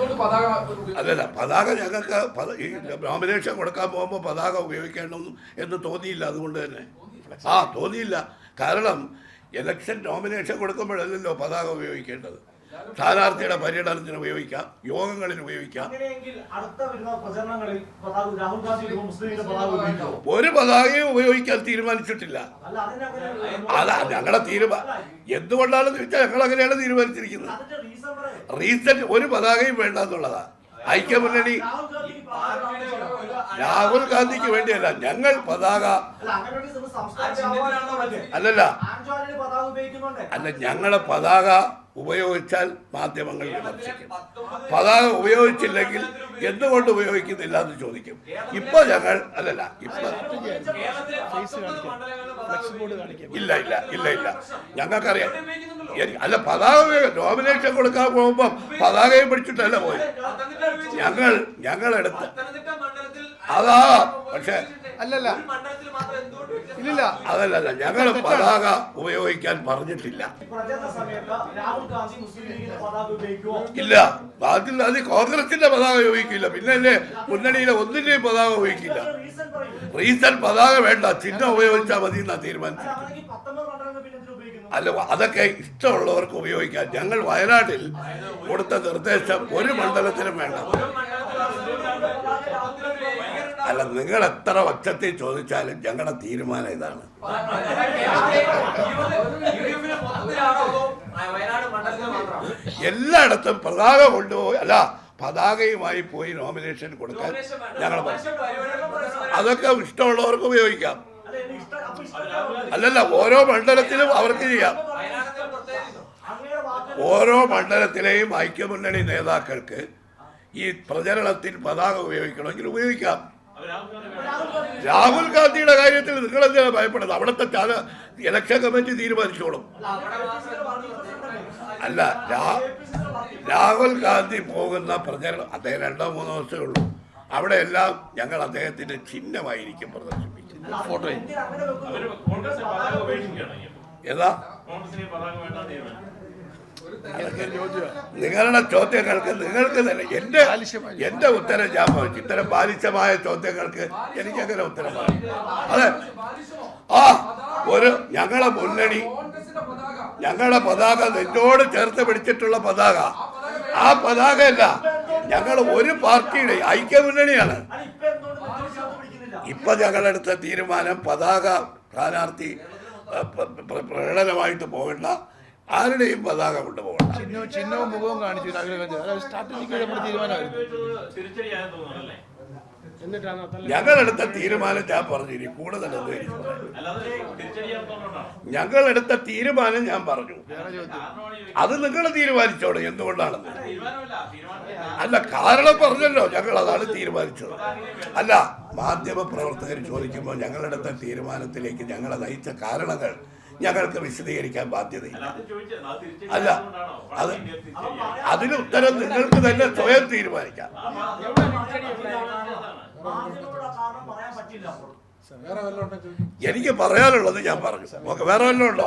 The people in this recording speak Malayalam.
എന്തുകൊണ്ട് പതാക അല്ലല്ല പതാക ഞങ്ങൾക്ക് ഈ നോമിനേഷൻ കൊടുക്കാൻ പോകുമ്പോൾ പതാക ഉപയോഗിക്കണം എന്ന് തോന്നിയില്ല അതുകൊണ്ട് തന്നെ. ആ തോന്നിയില്ല. കാരണം ഇലക്ഷൻ നോമിനേഷൻ കൊടുക്കുമ്പോഴല്ലല്ലോ പതാക ഉപയോഗിക്കേണ്ടത്. സ്ഥാനാർത്ഥിയുടെ പര്യടനത്തിന് ഉപയോഗിക്കാം യോഗങ്ങളിൽ ഉപയോഗിക്കാം. ഒരു പതാകയും ഉപയോഗിക്കാൻ തീരുമാനിച്ചിട്ടില്ല. അല്ല ഞങ്ങളുടെ തീരുമാനം എന്തുകൊണ്ടാണെന്ന് ചോദിച്ചാൽ ഞങ്ങൾ അങ്ങനെയാണ് തീരുമാനിച്ചിരിക്കുന്നത്. റീസൺ പറയാം. ഒരു പതാകയും വേണ്ട എന്നുള്ളതാ. ഐക്യമുന്നണി രാഹുൽ ഗാന്ധിക്ക്. വേണ്ടിയല്ല ഞങ്ങൾ പതാക. അല്ലല്ല. അല്ല ഞങ്ങളുടെ പതാക ഉപയോഗിച്ചാൽ മാധ്യമങ്ങൾ വിമർശിക്കും. പതാക ഉപയോഗിച്ചില്ലെങ്കിൽ എന്തുകൊണ്ട് ഉപയോഗിക്കുന്നില്ല എന്ന് ചോദിക്കും ഇപ്പൊ ഞങ്ങൾ അല്ലല്ല ഇപ്പൊ ഇല്ല ഇല്ല ഇല്ല ഇല്ല. ഞങ്ങൾക്കറിയാം. അല്ല പതാക ഉപയോഗം നോമിനേഷൻ കൊടുക്കാൻ പോകുമ്പോ പതാകയും പിടിച്ചിട്ടല്ല പോയി ഞങ്ങൾ ഞങ്ങളെടുത്ത് അതാ പക്ഷെ അല്ലല്ല. അതല്ലല്ല ഞങ്ങൾ പതാക ഉപയോഗിക്കാൻ പറഞ്ഞിട്ടില്ല. ഇല്ല രാഹുൽ ഗാന്ധി ബാക്കി അത് കോൺഗ്രസിന്റെ പതാക ഉപയോഗിക്കില്ല. പിന്നെ അല്ലേ മുന്നണിയിലെ ഒന്നിന്റെയും പതാക ഉപയോഗിക്കില്ല. റീസൺ പതാക വേണ്ട ചിഹ്നം ഉപയോഗിച്ചാൽ മതി എന്നാ തീരുമാനിച്ചു അല്ല അങ്ങനെയെങ്കിൽ പത്തൊമ്പത് മണ്ഡലങ്ങൾ പിന്നെ എന്തിനു ഉപയോഗിക്കുന്നു അല്ല അതൊക്കെ ഇഷ്ടമുള്ളവർക്ക് ഉപയോഗിക്കാം. ഞങ്ങൾ വയനാട്ടിൽ കൊടുത്ത നിർദ്ദേശം ഒരു മണ്ഡലത്തിനും വേണ്ട. അല്ല നിങ്ങൾ എത്ര പക്ഷത്തിൽ ചോദിച്ചാലും ഞങ്ങളുടെ തീരുമാനം ഇതാണ്. എല്ലായിടത്തും പതാക കൊണ്ടുപോയി അല്ല പതാകയുമായി പോയി നോമിനേഷൻ കൊടുക്കാൻ ഞങ്ങൾ അതൊക്കെ ഇഷ്ടമുള്ളവർക്ക് ഉപയോഗിക്കാം. അല്ലല്ല ഓരോ മണ്ഡലത്തിലും അവർക്ക് ചെയ്യാം. ഓരോ മണ്ഡലത്തിലെയും ഐക്യമുന്നണി നേതാക്കൾക്ക് ഈ പ്രചരണത്തിൽ പതാക ഉപയോഗിക്കണമെങ്കിൽ ഉപയോഗിക്കാം. രാഹുൽ ഗാന്ധിയുടെ കാര്യത്തിൽ നിങ്ങൾ എന്തിനാണ് ഭയപ്പെടുന്നത്? അവിടുത്തെ ഇലക്ഷൻ കമ്മിറ്റി തീരുമാനിച്ചോളും. അല്ല രാഹുൽ ഗാന്ധി പോകുന്ന പ്രചരണം അദ്ദേഹം രണ്ടോ മൂന്നോ ദിവസമേ ഉള്ളൂ. അവിടെ എല്ലാം ഞങ്ങൾ അദ്ദേഹത്തിന്റെ ചിഹ്നമായിരിക്കും പ്രദർശിപ്പിക്കുന്നത്. ഫോട്ടോ. ഏതാ? നിങ്ങളുടെ ചോദ്യങ്ങൾക്ക് നിങ്ങൾക്ക് തന്നെ എന്റെ എന്റെ ഉത്തരം ഞാൻ പറഞ്ഞു ഇത്തരം ബാലിശമായ ചോദ്യങ്ങൾക്ക് എനിക്കങ്ങനെ ഉത്തരം അതെ? ആ ഒരു ഞങ്ങളെ മുന്നണി ഞങ്ങളുടെ പതാക നെഞ്ചോട് ചേർത്ത് പിടിച്ചിട്ടുള്ള പതാക ആ പതാകയല്ല ഞങ്ങൾ ഒരു പാർട്ടിയുടെ ഐക്യമുന്നണിയാണ് ഇപ്പൊ ഞങ്ങളെടുത്ത തീരുമാനം പതാക സ്ഥാനാർത്ഥി പ്രകടനമായിട്ട് പോകണ്ട ആരുടെയും പതാക കൊണ്ടുപോകണം ചിഹ്നവും ചിഹ്നവും മുഖവും കാണിച്ചു ഞങ്ങളെടുത്ത തീരുമാനം ഞാൻ പറഞ്ഞു ഇനി കൂടെ തന്നെ ഞങ്ങളെടുത്ത തീരുമാനം ഞാൻ പറഞ്ഞു. അത് നിങ്ങൾ തീരുമാനിച്ചോളൂ എന്തുകൊണ്ടാണെന്ന്. അല്ല കാരണം പറഞ്ഞല്ലോ ഞങ്ങൾ അതാണ് തീരുമാനിച്ചത്. അല്ല മാധ്യമ പ്രവർത്തകർ ചോദിക്കുമ്പോൾ ഞങ്ങളെടുത്ത തീരുമാനത്തിലേക്ക് ഞങ്ങളെ നയിച്ച കാരണങ്ങൾ ഞങ്ങൾക്ക് വിശദീകരിക്കാൻ ബാധ്യതയില്ല. അല്ല അത് അതിന് ഉത്തരം നിങ്ങൾക്ക് തന്നെ സ്വയം തീരുമാനിക്കാം. മാധ്യമങ്ങളുടെ കാരണം പറയാൻ പറ്റില്ല അപ്പോൾ. വേറെ വല്ലതും ഉണ്ടോ എനിക്ക് പറയാനുള്ളത് ഞാൻ പറഞ്ഞു. ഓക്കെ വേറെ വല്ലതും ഉണ്ടോ?